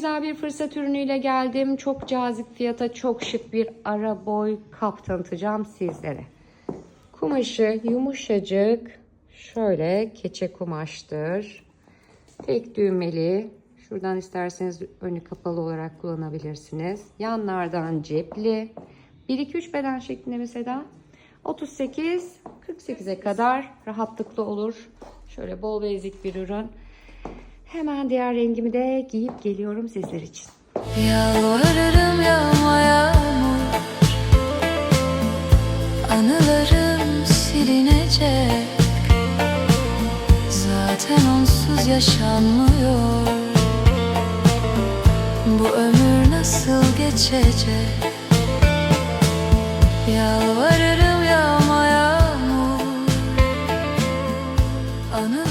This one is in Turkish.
güzel bir fırsat ürünüyle geldim. Çok cazip fiyata çok şık bir ara boy kap tanıtacağım sizlere. Kumaşı yumuşacık. Şöyle keçe kumaştır. Tek düğmeli. Şuradan isterseniz önü kapalı olarak kullanabilirsiniz. Yanlardan cepli. 1-2-3 beden şeklinde mesela 38 48'e kadar rahatlıkla olur. Şöyle bol bezik bir ürün. Hemen diğer rengimi de giyip geliyorum sizler için. Yalvarırım yağma yağmur. Anılarım silinecek. Zaten onsuz yaşanmıyor. Bu ömür nasıl geçecek? Yalvarırım yağma yağmur. Anılarım